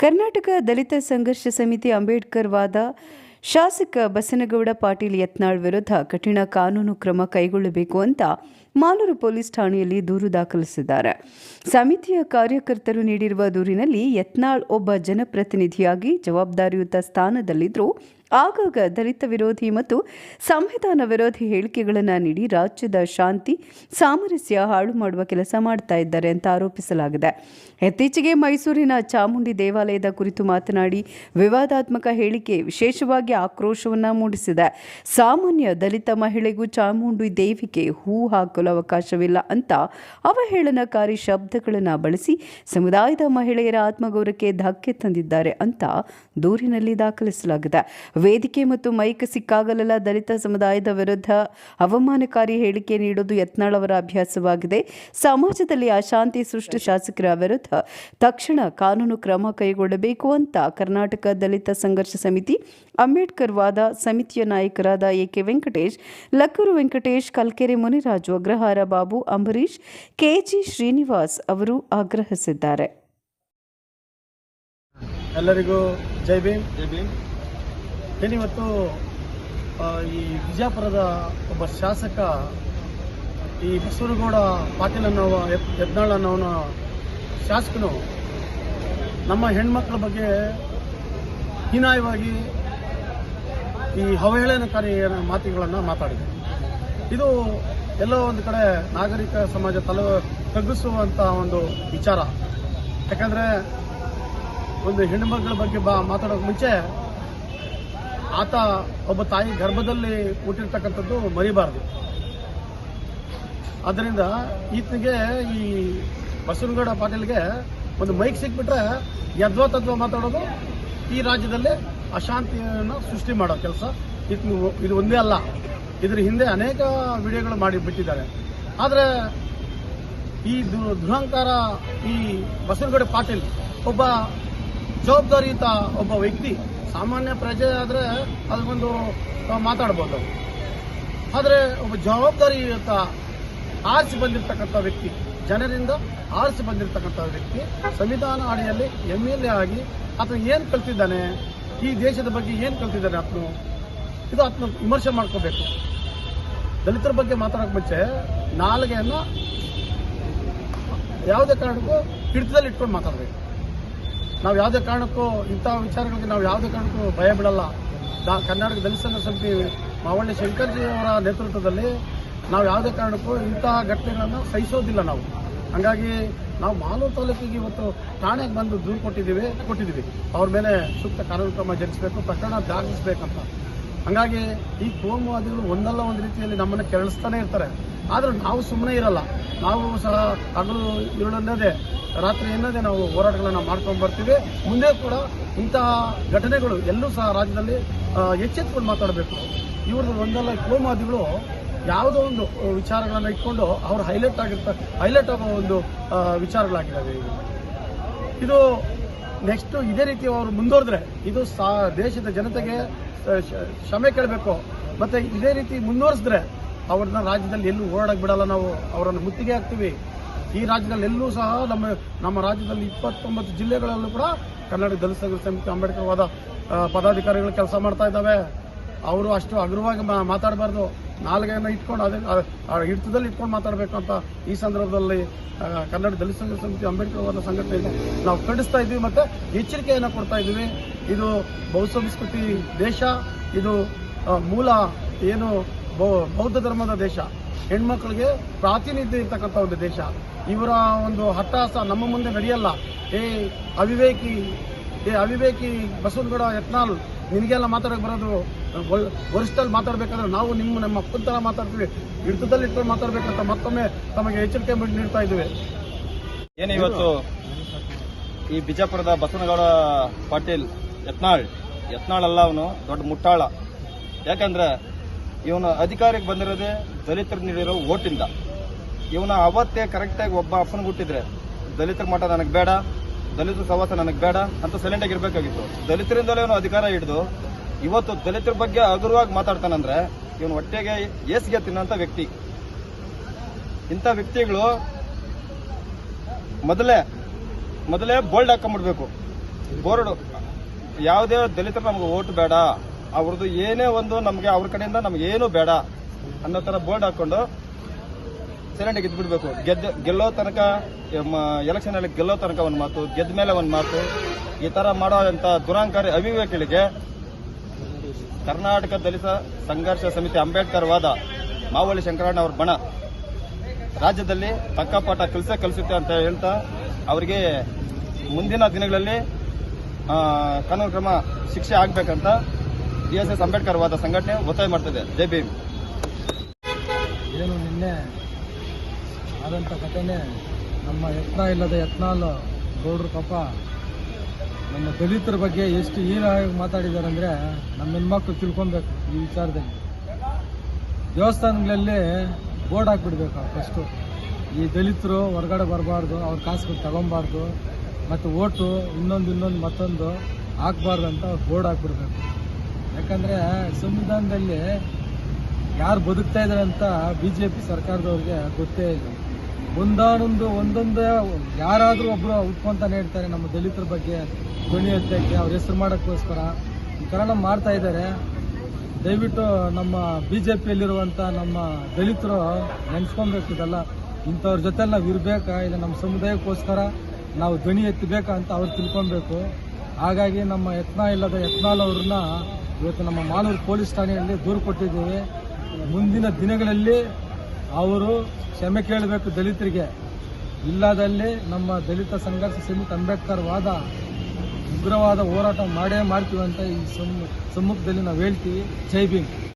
ಕರ್ನಾಟಕ ದಲಿತ ಸಂಘರ್ಷ ಸಮಿತಿ ಅಂಬೇಡ್ಕರ್ ವಾದ ಶಾಸಕ ಬಸನಗೌಡ ಪಾಟೀಲ್ ಯತ್ನಾಳ್ ವಿರುದ್ಧ ಕಠಿಣ ಕಾನೂನು ಕ್ರಮ ಕೈಗೊಳ್ಳಬೇಕು ಅಂತ ಮಾಲೂರು ಪೊಲೀಸ್ ಠಾಣೆಯಲ್ಲಿ ದೂರು ದಾಖಲಿಸಿದ್ದಾರೆ. ಸಮಿತಿಯ ಕಾರ್ಯಕರ್ತರು ನೀಡಿರುವ ದೂರಿನಲ್ಲಿ ಯತ್ನಾಳ್ ಒಬ್ಬ ಜನಪ್ರತಿನಿಧಿಯಾಗಿ ಜವಾಬ್ದಾರಿಯುತ ಸ್ಥಾನದಲ್ಲಿದ್ದರೂ ಆಗಾಗ ದಲಿತ ವಿರೋಧಿ ಮತ್ತು ಸಂವಿಧಾನ ವಿರೋಧಿ ಹೇಳಿಕೆಗಳನ್ನು ನೀಡಿ ರಾಜ್ಯದ ಶಾಂತಿ, ಸಾಮರಸ್ಯ ಹಾಳು ಮಾಡುವ ಕೆಲಸ ಮಾಡ್ತಾ ಇದ್ದಾರೆ ಅಂತ ಆರೋಪಿಸಲಾಗಿದೆ. ಇತ್ತೀಚೆಗೆ ಮೈಸೂರಿನ ಚಾಮುಂಡಿ ದೇವಾಲಯದ ಕುರಿತು ಮಾತನಾಡಿ ವಿವಾದಾತ್ಮಕ ಹೇಳಿಕೆ ವಿಶೇಷವಾಗಿ ಆಕ್ರೋಶವನ್ನ ಮೂಡಿಸಿದೆ. ಸಾಮಾನ್ಯ ದಲಿತ ಮಹಿಳೆಗೂ ಚಾಮುಂಡಿ ದೇವಿಗೆ ಹೂ ಹಾಕಲು ಅವಕಾಶವಿಲ್ಲ ಅಂತ ಅವಹೇಳನಕಾರಿ ಶಬ್ದಗಳನ್ನು ಬಳಸಿ ಸಮುದಾಯದ ಮಹಿಳೆಯರ ಆತ್ಮಗೌರವಕ್ಕೆ ಧಕ್ಕೆ ತಂದಿದ್ದಾರೆ ಅಂತ ದೂರಿನಲ್ಲಿ ದಾಖಲಿಸಲಾಗಿದೆ. ವೇದಿಕೆ ಮತ್ತು ಮೈಕ್ ಸಿಕ್ಕಾಗಲೆಲ್ಲ ದಲಿತ ಸಮುದಾಯದ ವಿರುದ್ಧ ಅವಮಾನಕಾರಿ ಹೇಳಿಕೆ ನೀಡುವುದು ಯತ್ನಾಳ್ ಅವರ ಅಭ್ಯಾಸವಾಗಿದೆ. ಸಮಾಜದಲ್ಲಿ ಅಶಾಂತಿ ಸೃಷ್ಟಿ ಶಾಸಕರ ವಿರುದ್ಧ ತಕ್ಷಣ ಕಾನೂನು ಕ್ರಮ ಕೈಗೊಳ್ಳಬೇಕು ಅಂತ ಕರ್ನಾಟಕ ದಲಿತ ಸಂಘರ್ಷ ಸಮಿತಿ, ಅಂಬೇಡ್ಕರ್ ವಾದ ಸಮಿತಿಯ ನಾಯಕರಾದ ಎಕೆ ವೆಂಕಟೇಶ್, ಲಕ್ಕೂರು ವೆಂಕಟೇಶ್, ಕಲ್ಕೆರೆ ಮುನಿರಾಜು, ಅಗ್ರಹಾರ ಬಾಬು ಅಂಬರೀಶ್ ಕೆಜಿ ಶ್ರೀನಿವಾಸ್ ಅವರು ಆಗ್ರಹಿಸಿದ್ದಾರೆ. ಎಲ್ಲರಿಗೂ ಜೈ ಭೀಮ್. ಜೈ ಭೀಮ್. ಏನಿವತ್ತು ಈ ವಿಜಯಪುರದ ಒಬ್ಬ ಶಾಸಕ ಈ ಬಸವನಗೌಡ ಪಾಟೀಲ್ ಅನ್ನೋ ಯತ್- ಯತ್ನಾಳ್ ಅನ್ನೋನ ಶಾಸಕನು ನಮ್ಮ ಹೆಣ್ಮಕ್ಳ ಬಗ್ಗೆ ಹೀನಾಯವಾಗಿ ಈ ಅವಹೇಳನಕಾರಿ ಮಾತುಗಳನ್ನು ಮಾತಾಡಿದೆ. ಇದು ಎಲ್ಲೋ ಒಂದು ಕಡೆ ನಾಗರಿಕ ಸಮಾಜ ತಲೆ ತಗ್ಗಿಸುವಂಥ ಒಂದು ವಿಚಾರ. ಯಾಕಂದರೆ ಒಂದು ಹೆಣ್ಣು ಮಕ್ಕಳ ಬಗ್ಗೆ ಮಾತಾಡೋಕೆ ಮುಂಚೆ, ಆತ ಒಬ್ಬ ತಾಯಿ ಗರ್ಭದಲ್ಲಿ ಹುಟ್ಟಿರ್ತಕ್ಕಂಥದ್ದು ಮರಿಬಾರದು. ಆದ್ದರಿಂದ ಈತನಿಗೆ ಈ ಬಸವನಗೌಡ ಪಾಟೀಲ್ಗೆ ಒಂದು ಮೈಕ್ ಸಿಕ್ಬಿಟ್ರೆ ಯದ್ವಾ ತದ್ವಾ ಮಾತಾಡೋದು ಈ ರಾಜ್ಯದಲ್ಲಿ ಅಶಾಂತಿಯನ್ನು ಸೃಷ್ಟಿ ಮಾಡೋ ಕೆಲಸ. ಈತನು ಇದು ಒಂದೇ ಅಲ್ಲ, ಇದ್ರ ಹಿಂದೆ ಅನೇಕ ವಿಡಿಯೋಗಳು ಮಾಡಿ ಬಿಟ್ಟಿದ್ದಾರೆ. ಆದರೆ ಈ ದುರಹಂಕಾರ ಈ ಬಸವನಗೌಡ ಪಾಟೀಲ್ ಒಬ್ಬ ಜವಾಬ್ದಾರಿಯುತ ಒಬ್ಬ ವ್ಯಕ್ತಿ, ಸಾಮಾನ್ಯ ಪ್ರಜೆ ಆದರೆ ಅದಕ್ಕೊಂದು ಮಾತಾಡ್ಬೋದು. ಆದರೆ ಒಬ್ಬ ಜವಾಬ್ದಾರಿಯುತ ಆರಿಸಿ ಬಂದಿರತಕ್ಕಂಥ ವ್ಯಕ್ತಿ, ಜನರಿಂದ ಆರಿಸಿ ಬಂದಿರತಕ್ಕಂಥ ವ್ಯಕ್ತಿ, ಸಂವಿಧಾನ ಅಡಿಯಲ್ಲಿ ಎಂ ಎಲ್ ಎ ಆಗಿ ಆತನು ಏನು ಕಲ್ತಿದ್ದಾನೆ, ಈ ದೇಶದ ಬಗ್ಗೆ ಏನು ಕಲ್ತಿದ್ದಾನೆ ಆತನು, ಇದು ಆತನ ವಿಮರ್ಶೆ ಮಾಡ್ಕೋಬೇಕು. ದಲಿತರ ಬಗ್ಗೆ ಮಾತಾಡೋಕೆ ಮುಂಚೆ ನಾಲಿಗೆಯನ್ನು ಯಾವುದೇ ಕಾರಣಕ್ಕೂ ಹಿಡಿತದಲ್ಲಿ ಇಟ್ಕೊಂಡು ಮಾತಾಡಬೇಕು. ನಾವು ಯಾವುದೇ ಕಾರಣಕ್ಕೂ ಇಂಥ ವಿಚಾರಗಳಿಗೆ ನಾವು ಯಾವುದೇ ಕಾರಣಕ್ಕೂ ಭಯ ಬಿಡಲ್ಲ. ಕರ್ನಾಟಕ ದಲಿತ ಸಮಿತಿ ಮಾವಳ್ಳಿ ಶಂಕರ್ಜಿ ಅವರ ನೇತೃತ್ವದಲ್ಲಿ ನಾವು ಯಾವುದೇ ಕಾರಣಕ್ಕೂ ಇಂತಹ ಘಟನೆಗಳನ್ನು ಸಹಿಸೋದಿಲ್ಲ ನಾವು. ಹಂಗಾಗಿ ನಾವು ಮಾಲೂರು ತಾಲೂಕಿಗೆ ಇವತ್ತು ಠಾಣೆಗೆ ಬಂದು ದೂರು ಕೊಟ್ಟಿದ್ದೀವಿ ಕೊಟ್ಟಿದ್ದೀವಿ. ಅವ್ರ ಮೇಲೆ ಸೂಕ್ತ ಕಾನೂನು ಕ್ರಮ ಜರುಗಿಸಬೇಕು, ಪ್ರಕರಣ ದಾಖಲಿಸಬೇಕಂತ. ಹಂಗಾಗಿ ಈ ಕೋಮುವಾದಿಗಳು ಒಂದಲ್ಲ ಒಂದು ರೀತಿಯಲ್ಲಿ ನಮ್ಮನ್ನು ಕೆರಳಿಸ್ತಾನೆ ಇರ್ತಾರೆ. ಆದರೂ ನಾವು ಸುಮ್ಮನೆ ಇರಲ್ಲ. ನಾವು ಸಹ ಹಗಲು ಇರುಳನ್ನದೇ ರಾತ್ರಿ ಎನ್ನದೇ ನಾವು ಹೋರಾಟಗಳನ್ನು ಮಾಡ್ಕೊಂಡು ಬರ್ತೀವಿ. ಮುಂದೆ ಕೂಡ ಇಂತಹ ಘಟನೆಗಳು ಎಲ್ಲೂ ಸಹ ರಾಜ್ಯದಲ್ಲಿ ಎಚ್ಚೆತ್ತುಕೊಂಡು ಮಾತಾಡಬೇಕು. ಇವ್ರದ್ದು ಒಂದಲ್ಲ ಕೋಮಾದಿಗಳು ಯಾವುದೋ ಒಂದು ವಿಚಾರಗಳನ್ನು ಇಟ್ಕೊಂಡು ಅವರು ಹೈಲೈಟ್ ಆಗಿರ್ತ, ಹೈಲೈಟ್ ಆಗೋ ಒಂದು ವಿಚಾರಗಳಾಗಿದ್ದಾವೆ ಇದು ನೆಕ್ಸ್ಟ್ ಇದೇ ರೀತಿ ಅವರು ಮುಂದುವರೆದ್ರೆ, ಇದು ಸಾ, ದೇಶದ ಜನತೆಗೆ ಕ್ಷಮೆ ಕೇಳಬೇಕು. ಮತ್ತೆ ಇದೇ ರೀತಿ ಮುಂದುವರಿಸಿದ್ರೆ ಅವ್ರನ್ನ ರಾಜ್ಯದಲ್ಲಿ ಎಲ್ಲೂ ಓಡಾಡಕ್ ಬಿಡಲ್ಲ ನಾವು, ಅವರನ್ನು ಮುತ್ತಿಗೆ ಹಾಕ್ತೀವಿ. ಈ ರಾಜ್ಯದಲ್ಲಿ ಎಲ್ಲೂ ಸಹ ನಮ್ಮ ನಮ್ಮ ರಾಜ್ಯದಲ್ಲಿ ಇಪ್ಪತ್ತೊಂಬತ್ತು ಜಿಲ್ಲೆಗಳಲ್ಲೂ ಕೂಡ ಕನ್ನಡ ದಲಿತ ಸಮಿತಿ ಅಂಬೇಡ್ಕರ್ ವಾದ ಪದಾಧಿಕಾರಿಗಳು ಕೆಲಸ ಮಾಡ್ತಾ ಇದ್ದಾವೆ. ಅವರು ಅಷ್ಟು ಹಗುರವಾಗಿ ಮಾ- ಮಾತಾಡಬಾರ್ದು. ನಾಲ್ಗೆಯನ್ನು ಇಟ್ಕೊಂಡು ಅದೇ ಹಿಡಿತದಲ್ಲಿ ಇಟ್ಕೊಂಡು ಮಾತಾಡಬೇಕು ಅಂತ ಈ ಸಂದರ್ಭದಲ್ಲಿ ಕನ್ನಡ ದಲಿತ ಸಂಘ ಸಮಿತಿ ಅಂಬೇಡ್ಕರ್ ಸಂಘಟನೆಯನ್ನು ನಾವು ಖಂಡಿಸ್ತಾ ಇದ್ದೀವಿ ಮತ್ತು ಎಚ್ಚರಿಕೆಯನ್ನು ಕೊಡ್ತಾ ಇದ್ದೀವಿ. ಇದು ಬಹುಸಂಸ್ಕೃತಿ ದೇಶ, ಇದು ಮೂಲ, ಏನು ಬೌದ್ಧ ಧರ್ಮದ ದೇಶ. ಹೆಣ್ಮಕ್ಳಿಗೆ ಪ್ರಾತಿನಿಧ್ಯ ಇರ್ತಕ್ಕಂಥ ಒಂದು ದೇಶ. ಇವರ ಒಂದು ಹಟ್ಟಾಸ ನಮ್ಮ ಮುಂದೆ ನಡೆಯಲ್ಲ. ಏ, ಅವಿವೇಕಿ ಏ, ಅವಿವೇಕಿ ಬಸವನಗೌಡ ಯತ್ನಾಳ್, ನಿನಗೆಲ್ಲ ಮಾತಾಡಕ್ಕೆ ಬರೋದು ವರಿಷ್ಠಲ್ಲಿ ಮಾತಾಡ್ಬೇಕಾದ್ರೆ ನಾವು ನಿಮ್ಮ, ನಮ್ಮ ಅಪ್ಪನ ಥರ ಮಾತಾಡ್ತೀವಿ. ಹಿಡಿತದಲ್ಲಿ ಇಟ್ಕೊಂಡು ಮಾತಾಡ್ಬೇಕಂತ ಮತ್ತೊಮ್ಮೆ ತಮಗೆ ಎಚ್ಚರಿಕೆ ನೀಡ್ತಾ ಇದ್ದೀವಿ. ಏನು ಇವತ್ತು? ಈ ಬಿಜಾಪುರದ ಬಸವನಗೌಡ ಪಾಟೀಲ್ ಯತ್ನಾಳ್. ಯತ್ನಾಳ್ ಅಲ್ಲ ಅವನು, ದೊಡ್ಡ ಮುಟ್ಟಾಳ. ಯಾಕಂದ್ರೆ ಇವನು ಅಧಿಕಾರಕ್ಕೆ ಬಂದಿರೋದೇ ದಲಿತರು ನೀಡಿರೋ ಓಟಿಂದ. ಇವನ ಅವತ್ತೇ ಕರೆಕ್ಟಾಗಿ ಒಬ್ಬ ಅಪ್ಪನ ಹುಟ್ಟಿದ್ರೆ, ದಲಿತರ ಮಠ ನನಗೆ ಬೇಡ, ದಲಿತರ ಸವಾಸ ನನಗೆ ಬೇಡ ಅಂತ ಸೈಲೆಂಟ್ ಆಗಿರ್ಬೇಕಾಗಿತ್ತು ದಲಿತರಿಂದಲೇ ಅವನು ಅಧಿಕಾರ ಹಿಡಿದು ಇವತ್ತು ದಲಿತರ ಬಗ್ಗೆ ಹಗುರವಾಗಿ ಮಾತಾಡ್ತಾನಂದ್ರೆ ಇವನು ಹೊಟ್ಟೆಗೆ ಏಸಿಗೆ ತಿನ್ನೋಂಥ ವ್ಯಕ್ತಿ. ಇಂಥ ವ್ಯಕ್ತಿಗಳು ಮೊದಲೇ ಮೊದಲೇ ಬೋಲ್ಡ್ ಹಾಕೊಂಡ್ಬಿಡ್ಬೇಕು ಬೋರ್ಡ್, ಯಾವುದೇ ದಲಿತರು ನಮ್ಗೆ ಓಟ್ ಬೇಡ. ಅವ್ರದ್ದು ಏನೇ ಒಂದು ನಮಗೆ ಅವ್ರ ಕಡೆಯಿಂದ ನಮ್ಗೆ ಏನು ಬೇಡ ಅನ್ನೋ ತರ ಬೋರ್ಡ್ ಹಾಕೊಂಡು ಸೈಲೆಂಟ್ ಗೆದ್ದು ಬಿಡ್ಬೇಕು ಗೆದ್ದ, ಗೆಲ್ಲೋ ತನಕ ಎಲೆಕ್ಷನ್ ಅಲ್ಲಿ ಗೆಲ್ಲೋ ತನಕ ಒಂದು ಮಾತು, ಗೆದ್ದ ಮೇಲೆ ಒಂದು ಮಾತು, ಈ ತರ ಮಾಡುವಂತ ದುರಾಂಕಾರಿ ಅವಿವೇಕಿಗಳಿಗೆ ಕರ್ನಾಟಕ ದಲಿತ ಸಂಘರ್ಷ ಸಮಿತಿ ಅಂಬೇಡ್ಕರ್ ವಾದ ಮಾವಳ್ಳಿ ಶಂಕರಣ್ಣ ಅವ್ರ ಬಣ. ರಾಜ್ಯದಲ್ಲಿ ತಕ್ಕ ಪಾಠ ಕಲಿಸೇ ಕಲಿಸುತ್ತೆ ಅಂತ ಹೇಳ್ತಾ ಅವರಿಗೆ ಮುಂದಿನ ದಿನಗಳಲ್ಲಿ ಕಾನೂನು ಕ್ರಮ ಶಿಕ್ಷೆ ಆಗ್ಬೇಕಂತ ಬಿ ಎಸ್ ಎಸ್ ಅಂಬೇಡ್ಕರ್ ವಾದ ಸಂಘಟನೆ ಒತ್ತಾಯ ಮಾಡ್ತಿದೆ. ಜೈ ಭೀಮ್. ಏನು ನಿನ್ನೆ ಆದಂಥ ಘಟನೆ ನಮ್ಮ ಯತ್ನ ಇಲ್ಲದ ಯತ್ನಾಲ್ ಗೌಡ್ರ ಪಾಪ ನಮ್ಮ ದಲಿತರ ಬಗ್ಗೆ ಎಷ್ಟು ಹೀನಾಗಿ ಮಾತಾಡಿದ್ದಾರೆ ಅಂದರೆ ನಮ್ಮ ಹೆಣ್ಮಕ್ಳು ತಿಳ್ಕೊಬೇಕು ಈ ವಿಚಾರದಲ್ಲಿ. ದೇವಸ್ಥಾನಗಳಲ್ಲಿ ಬೋರ್ಡ್ ಹಾಕ್ಬಿಡ್ಬೇಕು ಫಸ್ಟು ಈ ದಲಿತರು ಹೊರಗಡೆ ಬರಬಾರ್ದು, ಅವ್ರ ಕಾಸುಗಳು ತಗೊಬಾರ್ದು, ಮತ್ತು ಓಟು ಇನ್ನೊಂದು ಇನ್ನೊಂದು ಮತ್ತೊಂದು ಹಾಕ್ಬಾರ್ದು ಅಂತ ಬೋರ್ಡ್ ಹಾಕ್ಬಿಡ್ಬೇಕು. ಯಾಕಂದರೆ ಸಂವಿಧಾನದಲ್ಲಿ ಯಾರು ಬದುಕ್ತಾ ಇದ್ದಾರೆ ಅಂತ ಬಿ ಜೆ ಪಿ ಸರ್ಕಾರದವ್ರಿಗೆ ಗೊತ್ತೇ ಇಲ್ಲ. ಒಂದಾನೊಂದು, ಒಂದೊಂದೇ ಯಾರಾದರೂ ಒಬ್ಬರು ಉತ್ಕೊಂತಾನೆ ಹೇಳ್ತಾರೆ ನಮ್ಮ ದಲಿತರ ಬಗ್ಗೆ ಧ್ವನಿ ಎತ್ತಕ್ಕೆ, ಅವ್ರ ಹೆಸರು ಮಾಡೋಕ್ಕೋಸ್ಕರ. ಈ ಕಾರಣ ಮಾಡ್ತಾ ಇದ್ದಾರೆ. ದಯವಿಟ್ಟು ನಮ್ಮ ಬಿ ಜೆ ಪಿಯಲ್ಲಿರುವಂಥ ನಮ್ಮ ದಲಿತರು ನೆನೆಸ್ಕೊಬೇಕು ಇದೆಲ್ಲ ಇಂಥವ್ರ ಜೊತೆ ನಾವು ಇರಬೇಕಾ? ಇಲ್ಲ ನಮ್ಮ ಸಮುದಾಯಕ್ಕೋಸ್ಕರ ನಾವು ಧ್ವನಿ ಎತ್ತಬೇಕಾ ಅಂತ ಅವ್ರು ತಿಳ್ಕೊಬೇಕು ಹಾಗಾಗಿ ನಮ್ಮ ಯತ್ನ ಇಲ್ಲದ ಯತ್ನಾಲ್ ಅವ್ರನ್ನ ಇವತ್ತು ನಮ್ಮ ಮಾಲೂರು ಪೊಲೀಸ್ ಠಾಣೆಯಲ್ಲಿ ದೂರು ಕೊಟ್ಟಿದ್ದೀವಿ. ಮುಂದಿನ ದಿನಗಳಲ್ಲಿ ಅವರು ಕ್ಷಮೆ ಕೇಳಬೇಕು ದಲಿತರಿಗೆ. ಇಲ್ಲದಲ್ಲಿ ನಮ್ಮ ದಲಿತ ಸಂಘರ್ಷ ಸಮಿತಿ ಅಂಬೇಡ್ಕರ್ ವಾದ ಉಗ್ರವಾದ ಹೋರಾಟ ಮಾಡೇ ಮಾಡ್ತೀವಿ ಅಂತ ಈ ಸಮ್ಮು ಸಮ್ಮುಖದಲ್ಲಿ ನಾವು ಹೇಳ್ತೀವಿ. ಜೈ ಭೀಮ್.